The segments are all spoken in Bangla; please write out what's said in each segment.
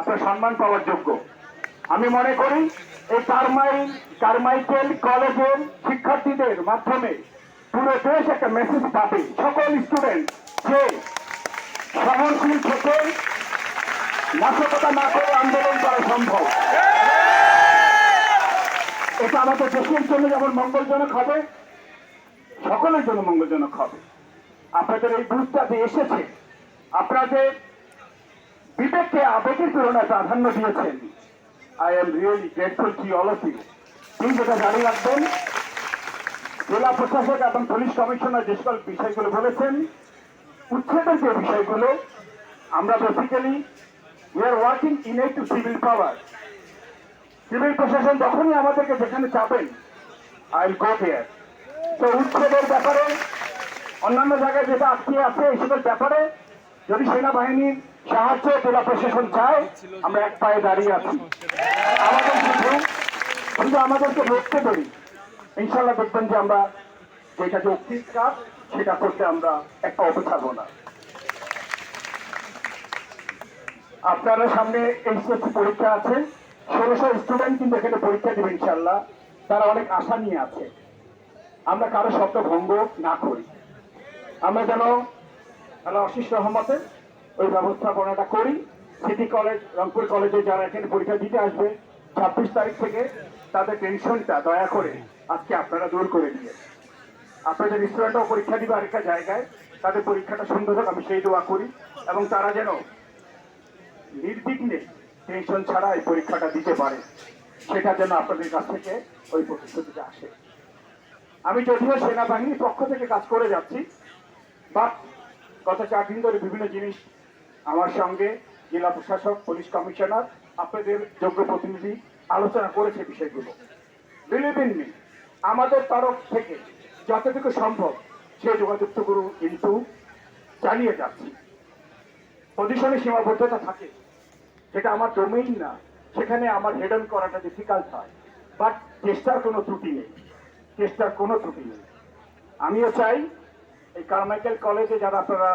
আপনার সম্মান পাওয়ার যোগ্য। আমি মনে করি এই কারমাই, কারমাইকেল কলেজের শিক্ষার্থীদের মাধ্যমে পুরো দেশ একটা মেসেজ পাবে। সকল স্টুডেন্ট যে সহনশীল থেকে নাশকতা না করে আন্দোলন করা সম্ভব। এটা আমাদের দেশের জন্য যেমন মঙ্গলজনক হবে, সকলের জন্য মঙ্গলজনক হবে। আপনাদের এই গ্রুপটা গ্রুপটাতে এসেছে। আপনাদের বিবেককে আবেগের তুলনায় প্রাধান্য দিয়েছেন। I am really grateful to all of you তিনি যেটা জানিয়ে রাখবেন। জেলা প্রশাসক এবং পুলিশ কমিশনার যে সকল বিষয়গুলো বলেছেন, উচ্ছেদের যে বিষয়গুলো, আমরা basically we are working in a to civil power civil প্রশাসন যখনই আমাদেরকে যেখানে চাপেন আই উইল গো দেয়ার তো উচ্ছেদের ব্যাপারে, অন্যান্য জায়গায় যেটা আটকে আছে এই সকল ব্যাপারে, যদি সেনাবাহিনীর সাহায্য জেলা প্রশাসন চায়, আমরা এক পায়ে দাঁড়িয়ে আছি। আমাদের শুধু শুধু আমাদেরকে রুখতে পারি ইনশাল্লাহ দেখবেন যে আমরা যেটা যৌক্তিক কাজ সেটা করতে আমরা একটা অপেক্ষাবো না। আপনারা সামনে এইচএসসি পরীক্ষা আছে। ষোলোশো স্টুডেন্ট কিন্তু এখানে পরীক্ষা দেবে ইনশাল্লাহ তারা অনেক আশা নিয়ে আছে। আমরা কারও শব্দ ভঙ্গ না করি। আমরা যেন আল্লাহ অশিস রহমতে ওই ব্যবস্থাপনাটা করি। সিটি কলেজ রংপুর কলেজে যারা এখানে পরীক্ষা দিতে আসবে, ছাব্বিশ তারিখ থেকে তাদের টেনশনটা দয়া করে আজকে আপনারা দূর করে দিয়ে আপনাদের স্টুডেন্টরাও পরীক্ষা দিবে আরেকটা জায়গায়। তাদের পরীক্ষাটা সুন্দর হোক, আমি সেই দোয়া করি। এবং তারা যেন নির্বিঘ্নে টেনশন ছাড়া এই পরীক্ষাটা দিতে পারে, সেটা যেন আপনাদের কাছ থেকে ওই প্রতিশ্রুতিটা আসে। আমি যদিও সেনাবাহিনীর পক্ষ থেকে কাজ করে যাচ্ছি বাট গত চার দিন ধরে বিভিন্ন জিনিস আমার সঙ্গে জেলা প্রশাসক, পুলিশ কমিশনার, আপনাদের যোগ্য প্রতিনিধি আলোচনা করেছে বিষয়গুলো। বিলিভ ইন মি আমাদের তরফ থেকে যতটুকু সম্ভব সে যোগাযোগটুকু কিন্তু চালিয়ে যাচ্ছি। পজিশনে সীমাবদ্ধতা থাকে যেটা আমার ডোমেইন না, সেখানে আমার হেড অন করাটা ডিফিকাল্ট হয়। বাট চেষ্টার কোনো ত্রুটি নেই চেষ্টার কোনো ত্রুটি নেই। আমিও চাই এই কারমাইকেল কলেজে যারা আপনারা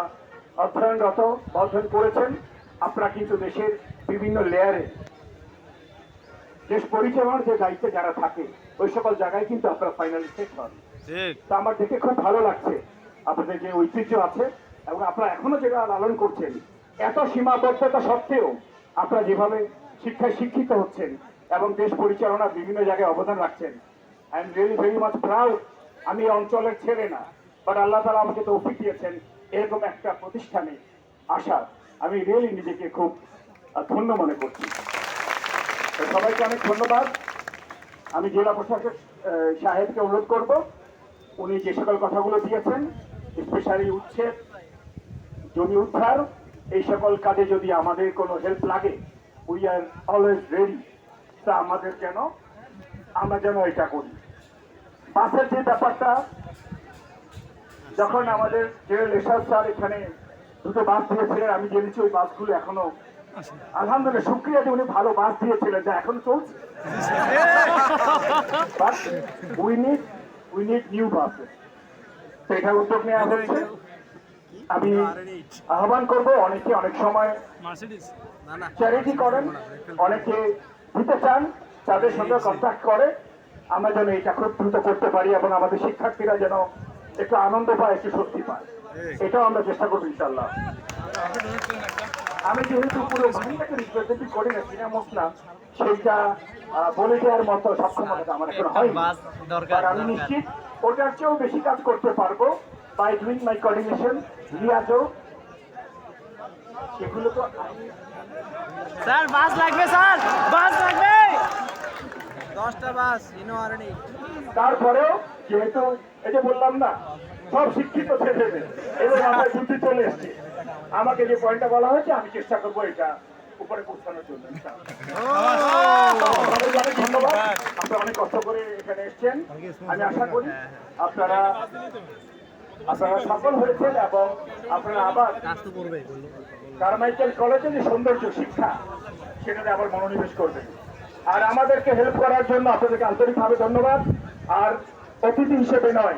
অধ্যয়নরত বা অধ্যয়ন করেছেন। আপনারা কিন্তু দেশের বিভিন্ন লেয়ারে দেশ পরিচালনার যে দায়িত্বে যারা থাকে ওই সকল জায়গায় কিন্তু আপনারা ফাইনালিস্টেড হন তা আমার দেখে খুব ভালো লাগছে আপনাদের যে ঐতিহ্য আছে এবং আপনারা এখনও যেটা লালন করছেন এত সীমাবদ্ধতা সত্ত্বেও আপনারা যেভাবে শিক্ষায় শিক্ষিত হচ্ছেন এবং দেশ পরিচালনার বিভিন্ন জায়গায় অবদান রাখছেন I am really very much proud আমি এই অঞ্চলের ছেলে না বাট আল্লাহ তালা আমাকে তৌফিক দিয়েছেন। এরকম একটা প্রতিষ্ঠানে আসা আমি রিয়েলি নিজেকে খুব ধন্য মনে করছি। সবাইকে অনেক ধন্যবাদ। আমি জেলা প্রশাসক সাহেবকে অনুরোধ করব, উনি যে সকল কথাগুলো দিয়েছেন স্পেশালি উচ্ছেদ, জমি উদ্ধার, এই সকল কাজে যদি আমাদের কোনো হেল্প লাগে উই আর অলওয়েজ রেডি তা আমাদের যেন, আমরা যেন এটা করি। বাসের যে ব্যাপারটা যখন আমাদের জেনারেল এরশাদ স্যার এখানে দুটো বাস দিয়েছিলেন আমি জেনেছি ওই বাসগুলো এখনও। আলহামদুলিল্লাহ শুক্রিয়া যে উনি ভালো বাস দিয়েছিলেন যা এখন চলছে। But we need we need new buses তো এটার উদ্যোগ নেওয়া হচ্ছে। আমি আহ্বান করব অনেকে অনেক সময় চ্যারিটি করেন অনেকে দিতে চান তাদের সঙ্গে কন্ট্যাক্ট করে। আমরা যেন এটা খুব দ্রুত করতে পারি এবং আমাদের শিক্ষার্থীরা যেন একটু আনন্দ পায় একটু শক্তি পায়। এটাও আমরা চেষ্টা করব ইনশাল্লাহ আমি যেহেতু পুরো বাহিনীটাকে রিপ্রেজেন্ট করি না সিনেমোস না সেইটা বলে দেওয়ার মতো সক্ষমতা আমার এখন হয় আর আমি নিশ্চিত ওটার চেয়েও বেশি কাজ করতে পারব বাই ডুইং মাই কোঅর্ডিনেশন রিয়াজও। সেগুলো তো স্যার বাস লাগবে স্যার। বাস লাগবে দশটা বাস ইনোয়ারণি তারপরেও যেহেতু এই যে বললাম না, সব শিক্ষিত ছেলেদের এবং আমার চলে এসছে। আমাকে যে পয়েন্টটা বলা হয়েছে, আমি চেষ্টা করব এটা ধন্যবাদ। অনেক কষ্ট করে এখানে আমি আশা করি আপনারা আপনারা সফল হয়েছেন এবং আপনারা আবার কারমাইকেল কলেজে যে সৌন্দর্য, শিক্ষা, সেটাতে আবার মনোনিবেশ করবেন। আর আমাদেরকে হেল্প করার জন্য আপনাদেরকে আন্তরিকভাবে ধন্যবাদ। আর অতিথি হিসেবে নয়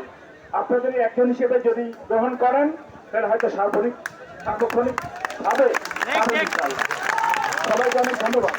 আপনাদের একজন হিসেবে যদি গ্রহণ করেন তাহলে হয়তো সার্বক্ষণিক ভাবে। সবাইকে অনেক ধন্যবাদ।